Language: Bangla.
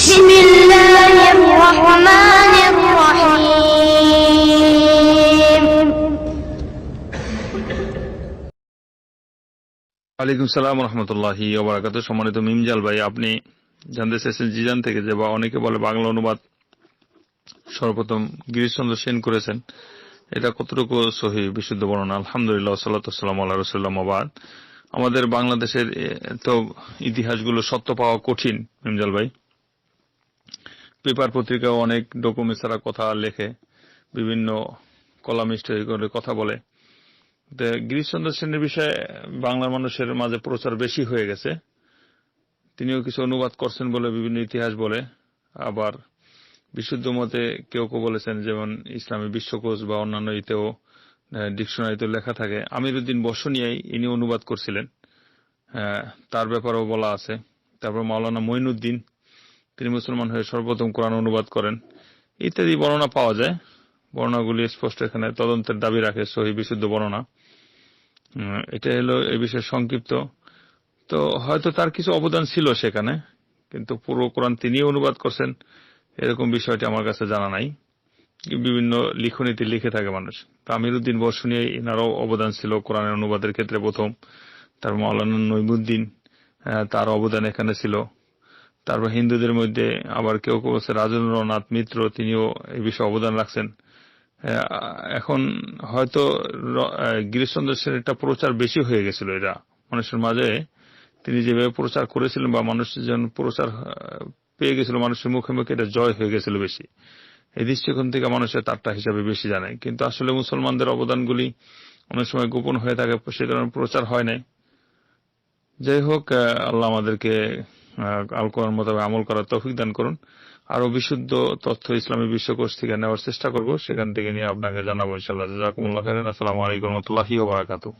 بسم الله الرحمن الرحيم ওয়ালাইকুম সালাম রহমতুল্লাহি ওবরাকাত সম্মানিত মিমজাল ভাই, আপনি জানতে চেয়েছেন জিজান থেকে যে বা অনেকে বলে বাংলা অনুবাদ সর্বপ্রথম গিরিশচন্দ্র সেন করেছেন। এটা কতটুকু সহি, বিশুদ্ধ বর্ণনা? আলহামদুলিল্লাহ সাল্লাম আল্লাহ রসুল্লামাবাদ আমাদের বাংলাদেশের তো ইতিহাসগুলো সত্য পাওয়া কঠিন, মিমজাল ভাই। পেপার পত্রিকাও অনেক ডকুমেন্টস ছাড়া কথা লেখে, বিভিন্ন কলামিস্ট করে কথা বলে। গিরিশচন্দ্র সেনের বিষয়ে বাংলার মানুষের মাঝে প্রচার বেশি হয়ে গেছে। তিনিও কিছু অনুবাদ করছেন বলে, বিভিন্ন ইতিহাস বলে। আবার বিশুদ্ধ মতে কেউ কেউ বলেছেন, যেমন ইসলামী বিশ্বকোষ বা অন্যান্য ইতেও ডিকশনারিতে লেখা থাকে। আমিরুদ্দিন বসনিয়াই ইনি অনুবাদ করছিলেন। তার ব্যাপারেও বলা আছে। তারপর মাওলানা মঈনুদ্দিন তিনি মুসলমান হয়ে সর্বপ্রথম কোরআন অনুবাদ করেন। ইত্যাদি বর্ণনা পাওয়া যায়। বর্ণনাগুলি স্পষ্ট এখানে। তদন্তের দাবি রাখে সহি বিশুদ্ধ বর্ণনা। এটা হলো এই বিষয়ে সংক্ষিপ্ত। তো হয়তো তার কিছু অবদান ছিল সেখানে, কিন্তু পুরো কোরআন তিনি অনুবাদ করছেন, এরকম বিষয়টি আমার কাছে জানা নাই। বিভিন্ন লিখনীতে লিখে থাকে মানুষ। তো আমিরুদ্দিন বর্ষণী এনারও অবদান ছিল কোরআনের অনুবাদের ক্ষেত্রে প্রথম। তার মাওলানা নইমুদ্দিন তার অবদান এখানে ছিল। তারপর হিন্দুদের মধ্যে আবার কেউ কেউ বলছে রাজেন্দ্রনাথ মিত্র, তিনিও এই বিষয়ে অবদান রাখছেন। এখন হয়তো গিরিশচন্দ্র সেনের একটা প্রচার বেশি হয়ে গেছিল এটা মানুষের মাঝে তিনি যেভাবে প্রচার করেছিলেন বা মানুষের জন্য প্রচার পেয়ে গেছিল, মানুষের মুখে মুখে এটা জয় হয়ে গেছিল বেশি। এই দৃষ্টিকোণ থেকে মানুষের তারটা হিসাবে বেশি জানে। কিন্তু আসলে মুসলমানদের অবদানগুলি অনেক সময় গোপন হয়ে থাকে, সে কারণে প্রচার হয় নাই। যাই হোক আল্লাহ আমাদেরকে আহ, আল কোরআন মোতাবেক আমল করার তৌফিক দান করুন। আরও বিশুদ্ধ তথ্য ইসলামী বিশ্বকোষ থেকে নেওয়ার চেষ্টা করব। সেখান থেকে নিয়ে আপনাকে জানাব ইনশাআল্লাহ। জাযাকুমুল্লাহ খাইরান। আসসালামু আলাইকুম রহমতুল্লাহি ওয়া বারাকাতুহু।